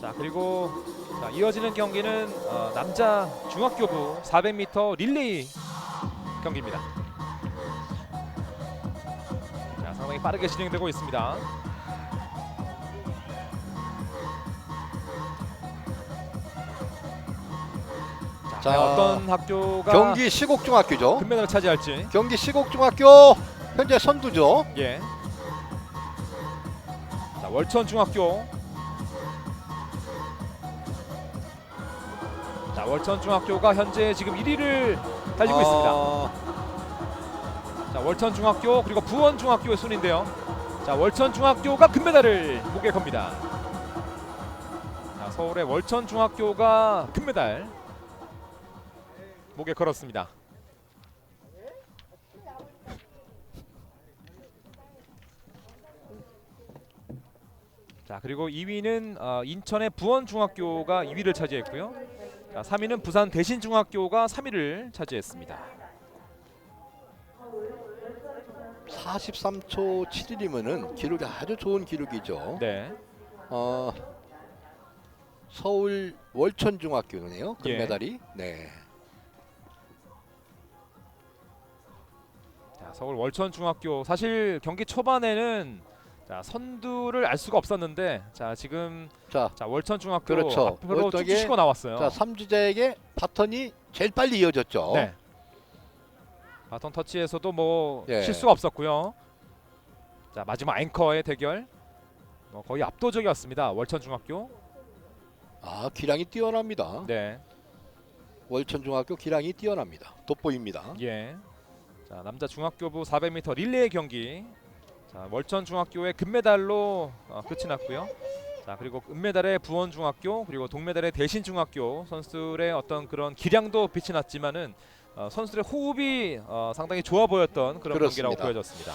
자 그리고 자, 이어지는 경기는 어, 남자 중학교부 400m 릴레이 경기입니다. 자 상당히 빠르게 진행되고 있습니다. 자, 자, 어떤 학교가 경기 시곡중학교죠. 금메달을 차지할지. 경기 시곡중학교 현재 선두죠. 예. 자 월천 중학교. 자 월천 중학교가 현재 지금 1위를 달리고 있습니다. 어, 자 월천 중학교 그리고 부원 중학교의 순인데요. 자 월천 중학교가 금메달을 목에 겁니다. 자 서울의 월천 중학교가 금메달 목에 걸었습니다. 자 그리고 2위는 어, 인천의 부원 중학교가 2위를 차지했고요. 자 3위는 부산 대신 중학교가 3위를 차지했습니다. 43초 7일이면은 기록이 아주 좋은 기록이죠. 네. 어, 서울 월천중학교네요. 예. 금메달이. 네. 자, 서울 월천 중학교 사실 경기 초반에는 자, 선두를 알 수가 없었는데 자 지금 자, 자 월천 중학교 그렇죠. 앞으로 쭉 치고 나왔어요. 자 삼주자에게 바턴이 제일 빨리 이어졌죠. 네. 바톤 터치에서도 뭐 예. 실수가 없었고요. 자 마지막 앵커의 대결 뭐 거의 압도적이었습니다. 월천 중학교. 아 기량이 뛰어납니다. 네. 월천중학교 기량이 뛰어납니다. 돋보입니다. 예. 자 남자 중학교부 400m 릴레이 경기. 자 월천 중학교의 금메달로 어, 끝이 났고요. 자 그리고 은메달의 부원 중학교 그리고 동메달의 대신 중학교 선수들의 어떤 그런 기량도 빛이 났지만은 어, 선수들의 호흡이 어, 상당히 좋아 보였던 그런 경기라고 그렇습니다. 보여졌습니다.